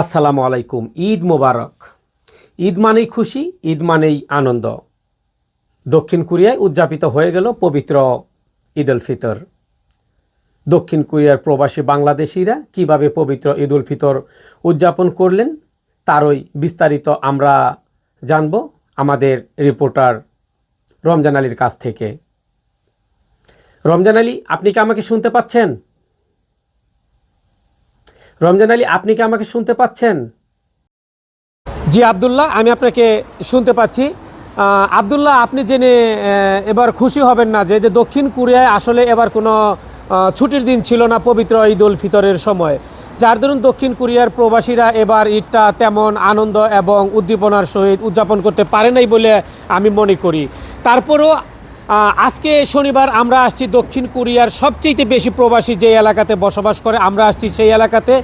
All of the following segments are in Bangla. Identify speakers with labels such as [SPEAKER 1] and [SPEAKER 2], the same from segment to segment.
[SPEAKER 1] আসসালামু আলাইকুম, ঈদ মোবারক। ঈদ মানেই খুশি, ঈদ মানেই আনন্দ। দক্ষিণ কোরিয়ায় উদযাপিত হয়ে গেল পবিত্র ঈদ উল ফিতর। দক্ষিণ কোরিয়ার প্রবাসী বাংলাদেশিরা কীভাবে পবিত্র ঈদ উল ফিতর উদযাপন করলেন, তারই বিস্তারিত আমরা জানব আমাদের রিপোর্টার রমজান আলীর কাছ থেকে। রমজান আলী, আপনি কি আমাকে শুনতে পাচ্ছেন? রমজান আলী, আপনি কি আমাকে শুনতে পাচ্ছেন? জি আবদুল্লাহ, আমি আপনাকে শুনতে পাচ্ছি। আবদুল্লাহ, আপনি জেনে এবার খুশি হবেন না যে যে দক্ষিণ কোরিয়ায় আসলে এবার কোনো ছুটির দিন ছিল না পবিত্র ঈদ উল ফিতরের সময়। যার দরুন দক্ষিণ কোরিয়ার প্রবাসীরা এবার ঈদটা তেমন আনন্দ এবং উদ্দীপনার সহিত উদযাপন করতে পারে নাই বলে আমি মনে করি। তারপরও আজকে শনিবার আমরা আসছি দক্ষিণ কোরিয়ার সবচেয়ে বেশি প্রবাসী যে এলাকাতে বসবাস করে, আমরা আসছি সেই এলাকাতে।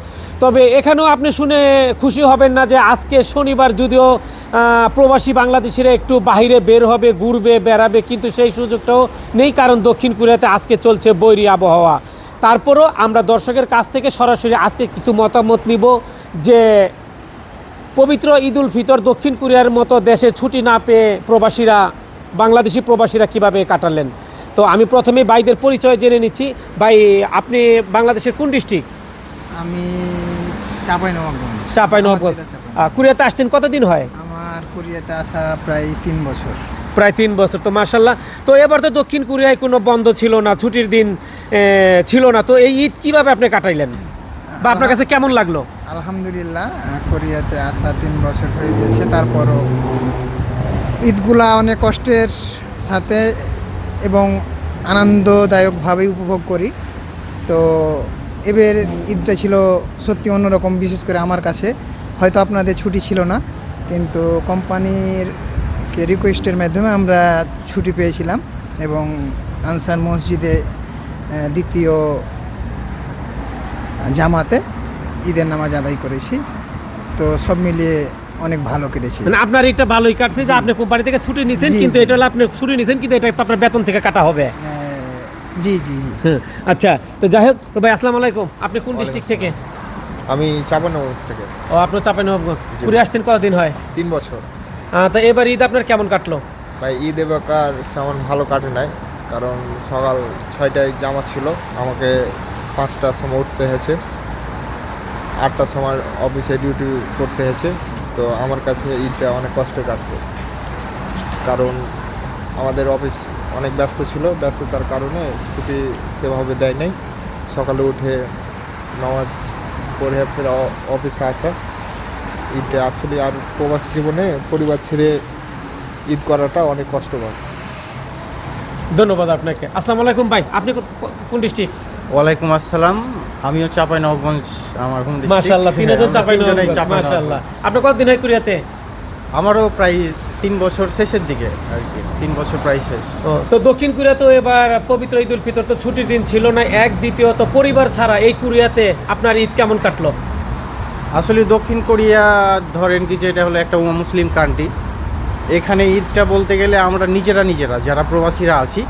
[SPEAKER 1] তবে এখানেও আপনি শুনে খুশি হবেন না যে আজকে শনিবার যদিও প্রবাসী বাংলাদেশিরা একটু বাইরে বের হবে, ঘুরবে, বেড়াবে, কিন্তু সেই সুযোগটাও নেই কারণ দক্ষিণ কোরিয়াতে আজকে চলছে বৈরী আবহাওয়া। তারপরও আমরা দর্শকের কাছ থেকে সরাসরি আজকে কিছু মতামত নিব যে, পবিত্র ঈদ উল ফিতর দক্ষিণ কোরিয়ার মতো দেশে ছুটি না পেয়ে প্রবাসীরা বাংলাদেশি প্রবাসীরা কীভাবে কাটালেন? তো আমি প্রথমে ভাইদের পরিচয় জেনে নিচ্ছি। ভাই আপনি বাংলাদেশের কোন ডিস্ট্রিক্ট?
[SPEAKER 2] আমি চাপাই নবাবগঞ্জ। চাঁপাইনবাবগঞ্জ।
[SPEAKER 1] কোরিয়াতে আসছেন কতদিন হয়?
[SPEAKER 2] আমার কোরিয়াতে আসা প্রায় তিন বছর।
[SPEAKER 1] প্রায় তিন বছর তো মার্শাল্লাহ তো এবার তো দক্ষিণ কোরিয়ায় কোনো বন্ধ ছিল না ছুটির দিন ছিল না। তো এই ঈদ কীভাবে আপনি কাটাইলেন? বা আপনার কাছে কেমন লাগল?
[SPEAKER 2] আলহামদুলিল্লাহ কোরিয়াতে আসা তিন বছর হয়ে গেছে তারপরও ঈদগুলা অনেক কষ্টের সাথে এবং আনন্দদায়কভাবে উপভোগ করি। তো এবার ঈদটা ছিল সত্যি অন্যরকম, বিশেষ করে আমার কাছে। হয়তো আপনাদের ছুটি ছিল না, কিন্তু কোম্পানির রিকোয়েস্টের মাধ্যমে আমরা ছুটি পেয়েছিলাম এবং আনসার মসজিদে দ্বিতীয় জামাতে ঈদের নামাজ আদায় করেছি। তো সব মিলিয়ে অনেক ভালো কেটেছে।
[SPEAKER 1] মানে আপনার এটা ভালোই কাটছে যে আপনি কোম্পানি থেকে ছুটি নিছেন কিন্তু এটা হলো আপনি ছুটি নিছেন কিন্তু এটা তো আপনার বেতন থেকে কাটা হবে।
[SPEAKER 2] জি জি জি।
[SPEAKER 1] হ্যাঁ, আচ্ছা তো যাই হোক তো ভাই আসসালামু আলাইকুম। আপনি কোন ডিস্ট্রিক্ট থেকে?
[SPEAKER 3] আমি চাপানগঞ্জ থেকে।
[SPEAKER 1] ও আপনার চাপাইনবাবগঞ্জ। ঘুরে আসছেন কতদিন হয়?
[SPEAKER 3] তিন বছর।
[SPEAKER 1] তো এবার ঈদ আপনার কেমন কাটলো?
[SPEAKER 3] ভাই ঈদ এবারকার তেমন ভালো কাটে নাই কারণ সকাল ছয়টায় জামা ছিল আমাকে পাঁচটার সময় উঠতে হয়েছে। আটটার সময় অফিসে ডিউটি করতে হয়েছে। তো আমার কাছে ঈদটা অনেক কষ্ট কাটছে। কারণ আমাদের অফিস অনেক ব্যস্ত ছিল, ব্যস্ততার কারণে ছুটি সেভাবে দেয় নাই। সকালে উঠে নামাজ পড়ে ফের অফিসে আসা। ঈদটা আসলে আর প্রবাস জীবনে পরিবার ছেড়ে ঈদ করাটা অনেক কষ্টকর।
[SPEAKER 1] ধন্যবাদ আপনাকে। আসসালামু আলাইকুম ভাই, আপনি কোন ডিস্ট্রিক্ট?
[SPEAKER 4] ওয়ালাইকুম আসসালাম। আমিও চাপাই নবগঞ্জ আমার হোম
[SPEAKER 1] মাশাআল্লাহ তিনজন চাপাইনবাবগঞ্জ
[SPEAKER 4] চাপাই নবগঞ্জ
[SPEAKER 1] মাশাআল্লাহ। আপনি কতদিন হয় কোরিয়াতে?
[SPEAKER 4] আমারও প্রায় তিন বছর শেষের দিকে আর কি তিন বছর প্রায় শেষ।
[SPEAKER 1] তো দক্ষিণ কোরিয়া তো এবার পবিত্র ঈদ উল ফিতর তো ছুটির দিন ছিল না এক দ্বিতীয়ত পরিবার ছাড়া এই কোরিয়াতে আপনার ঈদ কেমন কাটলো?
[SPEAKER 4] আসলে দক্ষিণ কোরিয়া ধরেন কি যে এটা হলো একটা মুসলিম কান্ট্রি এখানে ঈদটা বলতে গেলে আমরা নিজেরা নিজেরা যারা প্রবাসীরা আছি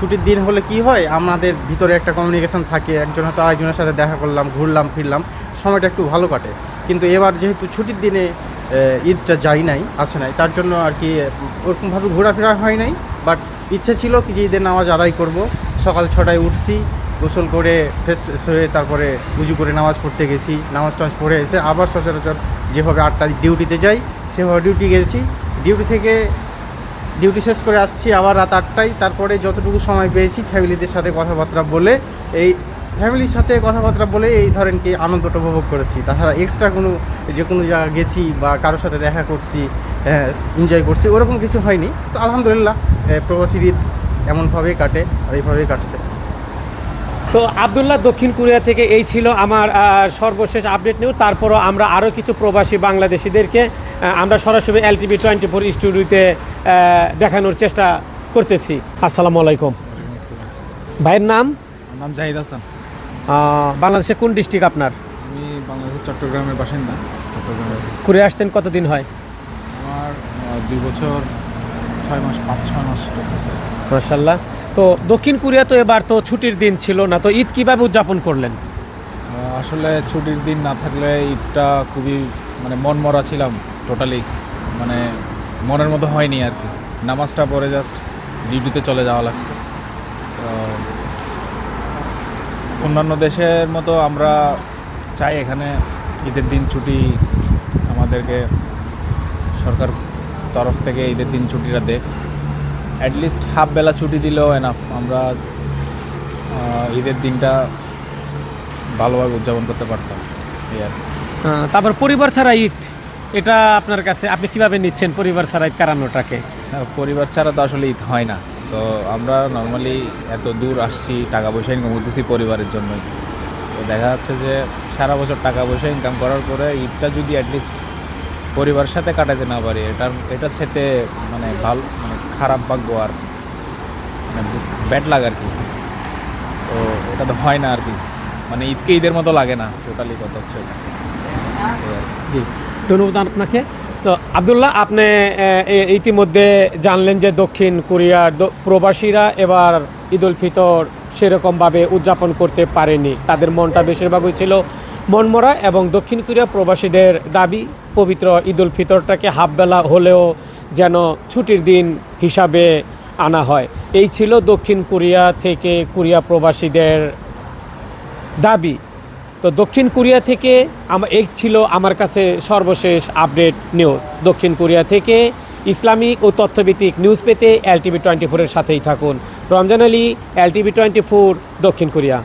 [SPEAKER 4] ছুটির দিন হলে কি হয়? আমাদের ভিতরে একটা কমিউনিকেশন থাকে, একজন হয়তো আরেকজনের সাথে দেখা করলাম, ঘুরলাম, ফিরলাম, সময়টা একটু ভালো কাটে। কিন্তু এবার যেহেতু ছুটির দিনে ঈদটা যাই নাই, আসে নাই, তার জন্য আর কি, ওরকমভাবে ঘোরাফেরা হয় নাই। বাট ইচ্ছে ছিল কি যে ঈদের নামাজ আদায় করব। সকাল ছটায় উঠছি, গোসল করে ফ্রেশ হয়ে তারপরে উজু করে নামাজ পড়তে গেছি। নামাজ টামাজ পড়ে এসে আবার সচরাচর যেভাবে আটটায় ডিউটিতে যাই, সেভাবে ডিউটি গেছি। ডিউটি থেকে ডিউটি শেষ করে আসছি আবার রাত আটটায়। তারপরে যতটুকু সময় পেয়েছি ফ্যামিলিদের সাথে কথাবার্তা বলে, এই ফ্যামিলির সাথে কথাবার্তা বলে এই ধরেন কি আনন্দটা উপভোগ করেছি। তাছাড়া এক্সট্রা কোনো, যে কোনো জায়গা গেছি বা কারোর সাথে দেখা করছি এনজয় করছি, ওরকম কিছু হয়নি। তো আলহামদুলিল্লাহ প্রবাসী ঈদ এমনভাবেই কাটে আর এইভাবেই কাটছে।
[SPEAKER 1] তো আবদুল্লাহ দক্ষিণ কোরিয়া থেকে এই ছিল আমার সর্বশেষ আপডেট নিউজ তারপরও আমরা আরও কিছু প্রবাসী বাংলাদেশিদেরকে আমরা সরাসরি এল এলটিভি টোয়েন্টি ফোর স্টুডিওতে দেখানোর চেষ্টা করতেছি। আসসালামু আলাইকুম। ভাইয়ের নাম?
[SPEAKER 5] নাম জাহিদ হাসান।
[SPEAKER 1] আহ, বাংলাদেশের কোন ডিস্ট্রিক্ট আপনার?
[SPEAKER 5] আমি বাংলাদেশের চট্টগ্রামের বাসিন্দা। চট্টগ্রামের
[SPEAKER 1] ঘুরে আসছেন কতদিন হয়?
[SPEAKER 5] আমার দুই বছর ছয় মাস পাঁচ ছয় মাস
[SPEAKER 1] মাসাল্লাহ তো দক্ষিণ কোরিয়া তো এবার তো ছুটির দিন ছিল না, তো ঈদ কীভাবে উদযাপন করলেন?
[SPEAKER 5] আসলে ছুটির দিন না থাকলে ঈদটা খুবই মানে মন মরা ছিলাম টোটালি মানে মনের মতো হয়নি আর কি। নামাজটা পরে জাস্ট ডিউটিতে চলে যাওয়া লাগছে। অন্যান্য দেশের মতো আমরা চাই এখানে ঈদের দিন ছুটি আমাদেরকে সরকার তরফ থেকে ঈদের দিন ছুটিটা দেয় অ্যাটলিস্ট হাফ বেলা ছুটি দিলেও এনাফ আমরা ঈদের দিনটা ভালোভাবে উদযাপন করতে পারতাম। এই আর
[SPEAKER 1] তারপর পরিবার ছাড়া ঈদ এটা আপনার কাছে আপনি কীভাবে নিচ্ছেন পরিবার ছাড়া ঈদ কাটানোটাকে
[SPEAKER 5] হ্যাঁ, পরিবার ছাড়া তো আসলে ঈদ হয় না। তো আমরা নর্মালি এত দূর আসছি টাকা পয়সা ইনকাম করতেছি পরিবারের জন্য তো দেখা যাচ্ছে যে সারা বছর টাকা পয়সা ইনকাম করার পরে ঈদটা যদি অ্যাটলিস্ট পরিবারের সাথে কাটাতে না পারি এটার এটার সাথে মানে ভালো খারাপ ভাগ্য আর মানে ব্যাড লাগ আর কি। তো এটা তো হয় না আর কি। মানে ঈদকে ঈদের মতো লাগে না টোটালি কথা হচ্ছে
[SPEAKER 1] জি। ধন্যবাদ আপনাকে। তো আবদুল্লাহ, আপনি ইতিমধ্যে জানলেন যে দক্ষিণ কোরিয়ার প্রবাসীরা এবার ঈদ উল ফিতর সেরকমভাবে উদযাপন করতে পারেনি। তাদের মনটা বেশিরভাগই ছিল মনমরা এবং দক্ষিণ কোরিয়া প্রবাসীদের দাবি, পবিত্র ঈদ উল ফিতরটাকে হাফবেলা হলেও যেন ছুটির দিন হিসাবে আনা হয়। এই ছিল দক্ষিণ কোরিয়া থেকে কোরিয়া প্রবাসীদের দাবি। তো দক্ষিণ কোরিয়া থেকে এই ছিল আমার কাছে সর্বশেষ আপডেট নিউজ। দক্ষিণ কোরিয়া থেকে ইসলামিক ও তথ্যভিত্তিক নিউজ পেতে এল এলটিভি টোয়েন্টি ফোরের সাথেই থাকুন। Ramzan Ali LTV twenty four দক্ষিণ কোরিয়া।